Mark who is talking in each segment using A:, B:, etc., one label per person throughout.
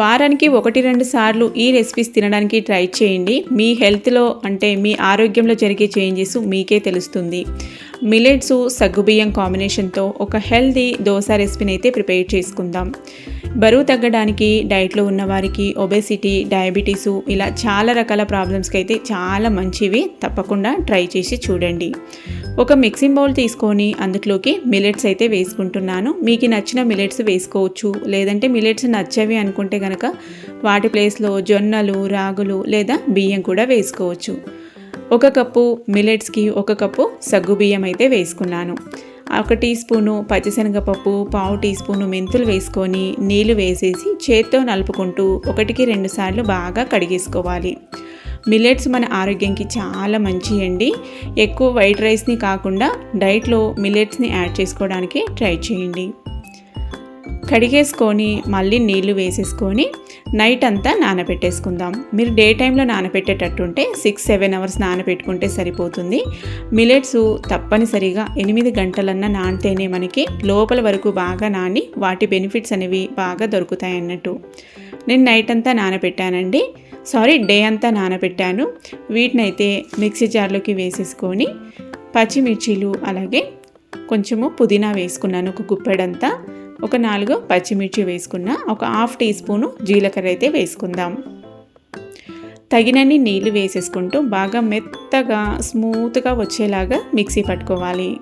A: వారానికి ఒకటి రెండు సార్లు ఈ రెసిపీస్ తినడానికి ట్రై చేయండి. మీ హెల్త్లో అంటే మీ ఆరోగ్యంలో జరిగే చేంజెస్ మీకే తెలుస్తుంది. మిలెట్స్ సగ్గుబియ్యం కాంబినేషన్తో ఒక హెల్దీ దోశ రెసిపీని అయితే ప్రిపేర్ చేసుకుందాం. బరువు తగ్గడానికి డైట్లో ఉన్న వారికి ఒబెసిటీ డయాబెటీసు ఇలా చాలా రకాల ప్రాబ్లమ్స్కి అయితే చాలా మంచివి. తప్పకుండా ట్రై చేసి చూడండి. ఒక మిక్సింగ్ బౌల్ తీసుకొని అందులోకి మిలెట్స్ అయితే వేసుకుంటున్నాను. మీకు నచ్చిన మిలెట్స్ వేసుకోవచ్చు. లేదంటే మిలెట్స్ నచ్చవి అనుకుంటే కనుక వాటి ప్లేస్లో జొన్నలు రాగులు లేదా బియ్యం కూడా వేసుకోవచ్చు. ఒక కప్పు మిలెట్స్కి ఒక కప్పు సగ్గు బియ్యం అయితే వేసుకున్నాను. ఒక టీ స్పూను పచ్చిశనగపప్పు పావు టీ స్పూను మెంతులు వేసుకొని నీళ్ళు వేసేసి చేత్తో నలుపుకుంటూ ఒకటికి రెండు సార్లు బాగా కడిగేసుకోవాలి. మిల్లెట్స్ మన ఆరోగ్యంకి చాలా మంచి అండి. ఎక్కువ వైట్ రైస్ని కాకుండా డైట్లో మిల్లెట్స్ని యాడ్ చేసుకోవడానికి ట్రై చేయండి. కడిగేసుకొని మళ్ళీ నీళ్ళు వేసేసుకొని నైట్ అంతా నానబెట్టేసుకుందాం. మీరు డే టైంలో నానబెట్టేటట్టుంటే సిక్స్ సెవెన్ అవర్స్ నానబెట్టుకుంటే సరిపోతుంది. మిలెట్స్ తప్పనిసరిగా ఎనిమిది గంటలన్నా నానితేనే మనకి లోపల వరకు బాగా నాని వాటి బెనిఫిట్స్ అనేవి బాగా దొరుకుతాయి అన్నట్టు. నేను నైట్ అంతా నానబెట్టానండి. సారీ డే అంతా నానబెట్టాను. వీటినైతే మిక్సీ జార్లోకి వేసేసుకొని పచ్చిమిర్చీలు అలాగే కొంచెము పుదీనా వేసుకున్నాను ఒక గుప్పెడంతా. ఒక నాలుగు పచ్చిమిర్చి వేసుకున్న ఒక హాఫ్ టీ స్పూను జీలకర్ర అయితే వేసుకుందాం. తగినన్ని నీళ్ళు వేసేసుకుంటూ బాగా మెత్తగా స్మూత్గా వచ్చేలాగా మిక్సీ పట్టుకోవాలి.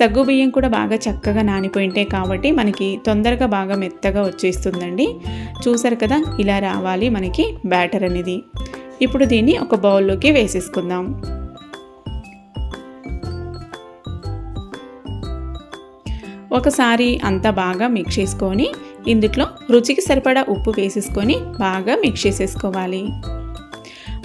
A: సగ్గు బియ్యం కూడా బాగా చక్కగా నానిపోయింటాయి కాబట్టి మనకి తొందరగా బాగా మెత్తగా వచ్చేస్తుందండి. చూసారు కదా ఇలా రావాలి మనకి బ్యాటర్ అనేది. ఇప్పుడు దీన్ని ఒక బౌల్లోకి వేసేసుకుందాం. ఒకసారి అంతా బాగా మిక్స్ చేసుకొని ఇందులో రుచికి సరిపడా ఉప్పు వేసేసుకొని బాగా మిక్స్ చేసేసుకోవాలి.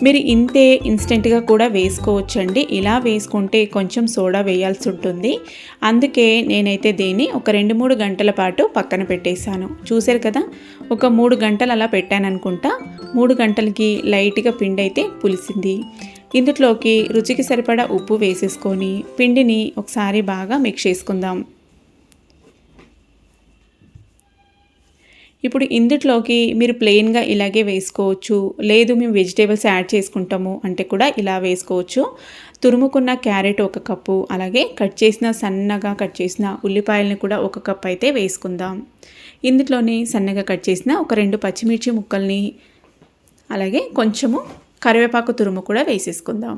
A: మీరు ఇంతే ఇన్స్టెంట్గా కూడా వేసుకోవచ్చండి. ఇలా వేసుకుంటే కొంచెం సోడా వేయాల్సి ఉంటుంది. అందుకే నేనైతే దీన్ని ఒక రెండు మూడు గంటల పాటు పక్కన పెట్టేశాను. చూశారు కదా? ఒక మూడు గంటలు అలా పెట్టాను అనుకుంటా మూడు గంటలకి లైట్గా పిండి అయితే పులిసింది. ఇందులోకి రుచికి సరిపడా ఉప్పు వేసేసుకొని పిండిని ఒకసారి బాగా మిక్స్ చేసుకుందాం. ఇప్పుడు ఇందుట్లోకి మీరు ప్లెయిన్గా ఇలాగే వేసుకోవచ్చు. లేదు మేము వెజిటేబుల్స్ యాడ్ చేసుకుంటాము అంటే కూడా ఇలా వేసుకోవచ్చు. తురుముకున్న క్యారెట్ ఒక కప్పు అలాగే కట్ చేసిన సన్నగా కట్ చేసిన ఉల్లిపాయలను కూడా ఒక కప్ అయితే వేసుకుందాం. ఇందుట్లోని సన్నగా కట్ చేసిన ఒక రెండు పచ్చిమిర్చి ముక్కల్ని అలాగే కొంచెము కరివేపాకు తురుము కూడా వేసేసుకుందాం.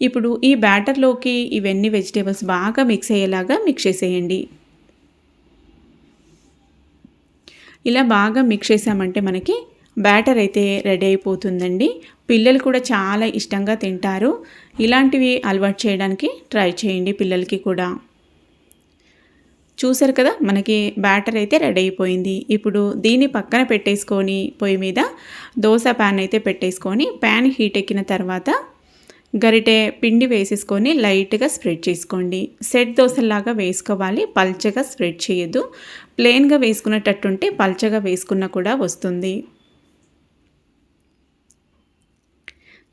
A: ఇప్పుడు ఈ బ్యాటర్లోకి ఇవన్నీ వెజిటేబుల్స్ బాగా మిక్స్ అయ్యేలాగా మిక్స్ చేసేయండి. ఇలా బాగా మిక్స్ చేసామంటే మనకి బ్యాటర్ అయితే రెడీ అయిపోతుందండి. పిల్లలు కూడా చాలా ఇష్టంగా తింటారు. ఇలాంటివి అలవాటు చేయడానికి ట్రై చేయండి పిల్లలకి కూడా. చూసారు కదా మనకి బ్యాటర్ అయితే రెడీ అయిపోయింది. ఇప్పుడు దీన్ని పక్కన పెట్టేసుకొని పొయ్యి మీద దోశ ప్యాన్ అయితే పెట్టేసుకొని ప్యాన్ హీట్ ఎక్కిన తర్వాత గరిటె పిండి వేసేసుకొని లైట్గా స్ప్రెడ్ చేసుకోండి. సెట్ దోశలాగా వేసుకోవాలి. పల్చగా స్ప్రెడ్ చేయొద్దు. ప్లెయిన్గా వేసుకునేటట్టుంటే పల్చగా వేసుకున్నా కూడా వస్తుంది.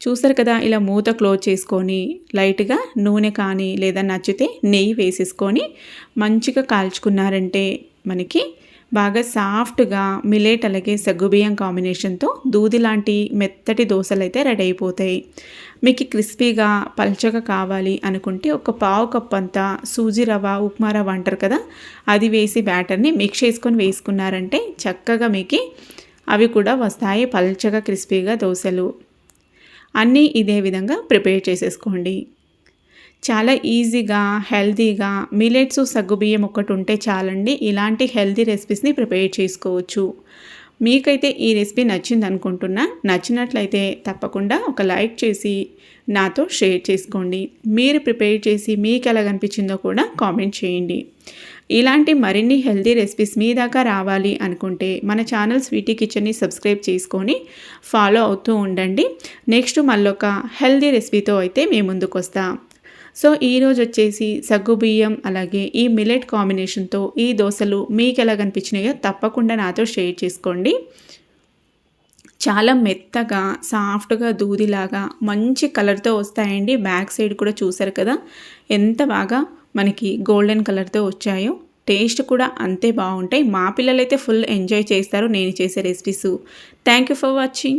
A: చూసారు కదా ఇలా మూత క్లోజ్ చేసుకొని లైట్గా నూనె కానీ లేదా నచ్చితే నెయ్యి వేసేసుకొని మంచిగా కాల్చుకున్నారంటే మనకి బాగా సాఫ్ట్గా మిలేట్ అలాగే సగ్గుబియ్యం కాంబినేషన్తో దూది లాంటి మెత్తటి దోశలు అయితే రెడీ అయిపోతాయి. మీకు క్రిస్పీగా పల్చగా కావాలి అనుకుంటే ఒక పావు కప్ అంతా సూజీ రవ్వ ఉప్మా రవ్వ అంటారు కదా అది వేసి బ్యాటర్ని మిక్స్ చేసుకొని వేసుకున్నారంటే చక్కగా మీకు అవి కూడా వస్తాయి పల్చగా క్రిస్పీగా దోశలు. అన్నీ ఇదే విధంగా ప్రిపేర్ చేసేసుకోండి. చాలా ఈజీగా హెల్తీగా మిలెట్స్ సగ్గుబియ్యం ఒకటి ఉంటే చాలండి. ఇలాంటి హెల్తీ రెసిపీస్ని ప్రిపేర్ చేసుకోవచ్చు. మీకైతే ఈ రెసిపీ నచ్చింది అనుకుంటున్నా. నచ్చినట్లయితే తప్పకుండా ఒక లైక్ చేసి నాతో షేర్ చేసుకోండి. మీరు ప్రిపేర్ చేసి మీకు ఎలా కనిపించిందో కూడా కామెంట్ చేయండి. ఇలాంటి మరిన్ని హెల్తీ రెసిపీస్ మీ దాకా రావాలి అనుకుంటే మన ఛానల్ స్వీటీ కిచెన్ని సబ్స్క్రైబ్ చేసుకొని ఫాలో అవుతూ ఉండండి. నెక్స్ట్ మళ్ళొక హెల్తీ రెసిపీతో అయితే మేము ముందుకు వస్తాం సో ఈరోజు వచ్చేసి సగ్గు బియ్యం అలాగే ఈ మిలెట్ కాంబినేషన్తో ఈ దోశలు మీకు ఎలా కనిపించినాయో తప్పకుండా నాతో షేర్ చేసుకోండి. చాలా మెత్తగా సాఫ్ట్గా దూదిలాగా మంచి కలర్తో వస్తాయండి. బ్యాక్ సైడ్ కూడా చూసారు కదా ఎంత బాగా మనకి గోల్డెన్ కలర్తో వచ్చాయో. టేస్ట్ కూడా అంతే బాగుంటాయి. మా పిల్లలైతే ఫుల్ ఎంజాయ్ చేస్తారు నేను చేసే recipes thank you for watching